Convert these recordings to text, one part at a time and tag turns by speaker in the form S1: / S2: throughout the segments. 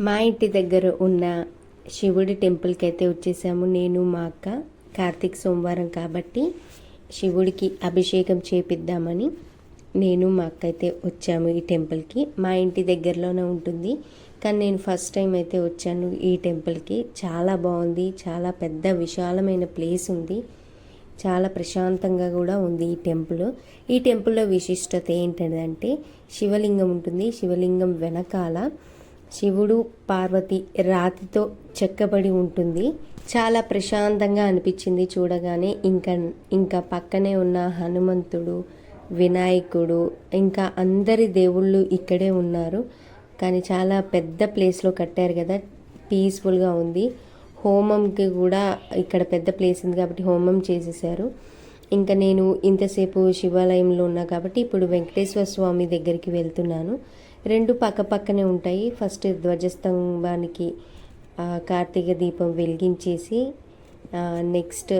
S1: మా ఇంటి దగ్గర ఉన్న శివుడి టెంపుల్కి అయితే వచ్చేసాము. నేను మా అక్క కార్తీక సోమవారం కాబట్టి శివుడికి అభిషేకం చేపిద్దామని నేను మా అక్క అయితే వచ్చాము ఈ టెంపుల్కి. మా ఇంటి దగ్గరలోనే ఉంటుంది. కానీ నేను ఫస్ట్ టైం అయితే వచ్చాను ఈ టెంపుల్కి. చాలా బాగుంది. చాలా పెద్ద విశాలమైన ప్లేస్ ఉంది. చాలా ప్రశాంతంగా కూడా ఉంది ఈ టెంపుల్. ఈ టెంపుల్లో విశిష్టత ఏంటంటే శివలింగం ఉంటుంది. శివలింగం వెనకాల శివుడు పార్వతి రాతితో చెక్కబడి ఉంటుంది. చాలా ప్రశాంతంగా అనిపించింది చూడగానే. ఇంకా ఇంకా పక్కనే ఉన్న హనుమంతుడు వినాయకుడు ఇంకా అందరి దేవుళ్ళు ఇక్కడే ఉన్నారు. కానీ చాలా పెద్ద ప్లేస్లో కట్టారు కదా. పీస్ఫుల్గా ఉంది. హోమంకి కూడా ఇక్కడ పెద్ద ప్లేస్ ఉంది కాబట్టి హోమం చేసేసారు ఇంకా నేను ఇంతసేపు శివాలయంలో ఉన్నా కాబట్టి ఇప్పుడు వెంకటేశ్వర స్వామి దగ్గరికి వెళ్తున్నాను. రెండు పక్క పక్కనే ఉంటాయి. ఫస్ట్ ధ్వజస్తంభానికి కార్తీక దీపం వెలిగించేసి నెక్స్ట్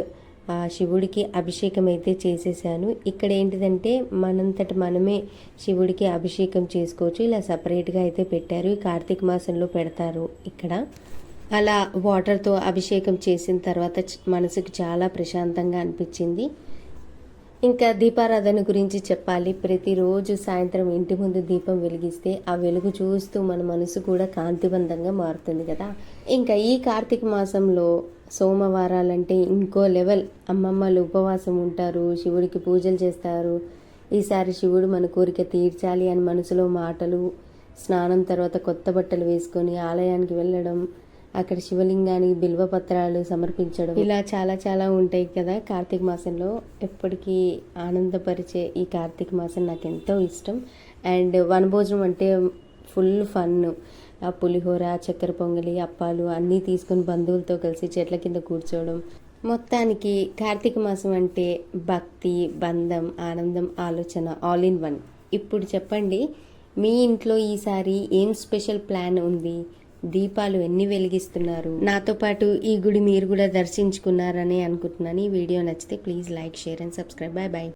S1: శివుడికి అభిషేకం అయితే చేసేసాను. ఇక్కడ ఏంటిదంటే మనంతట మనమే శివుడికి అభిషేకం చేసుకోవచ్చు. ఇలా సపరేట్గా అయితే పెట్టారు. ఈ కార్తీక మాసంలో పెడతారు ఇక్కడ. అలా వాటర్తో అభిషేకం చేసిన తర్వాత మనసుకు చాలా ప్రశాంతంగా అనిపించింది. ఇంకా దీపారాధన గురించి చెప్పాలి. ప్రతిరోజు సాయంత్రం ఇంటి ముందు దీపం వెలిగిస్తే ఆ వెలుగు చూస్తూ మన మనసు కూడా కాంతివంతంగా మారుతుంది కదా. ఇంకా ఈ కార్తీక మాసంలో సోమవారాలంటే ఇంకో లెవెల్. అమ్మమ్మలు ఉపవాసం ఉంటారు శివుడికి పూజలు చేస్తారు. ఈసారి శివుడు మన కోరిక తీర్చాలి అని మనసులో మాటలు స్నానం తర్వాత కొత్త బట్టలు వేసుకొని ఆలయానికి వెళ్ళడం అక్కడ శివలింగానికి బిల్వపత్రాలు సమర్పించడం. ఇలా చాలా చాలా ఉంటాయి కదా కార్తీక మాసంలో. ఎప్పటికీ ఆనందపరిచే ఈ కార్తీక మాసం నాకు ఎంతో ఇష్టం. అండ్ వనభోజనం అంటే ఫుల్ ఫన్. ఆ పులిహోర చక్కెర పొంగలి అప్పాలు అన్నీ తీసుకొని బంధువులతో కలిసి చెట్ల కింద కూర్చోవడం. మొత్తానికి కార్తీక మాసం అంటే భక్తి బంధం ఆనందం ఆలోచన ఆల్ ఇన్ వన్ ఇప్పుడు చెప్పండి మీ ఇంట్లో ఈసారి ఏం స్పెషల్ ప్లాన్ ఉంది? దీపాలు ఎన్ని వెలిగిస్తున్నారు? నాతో పాటు ఈ గుడి మీరు కూడా దర్శించుకున్నారని అనుకుంటున్నాను. ఈ వీడియో నచ్చితే please like share and subscribe. Bye bye.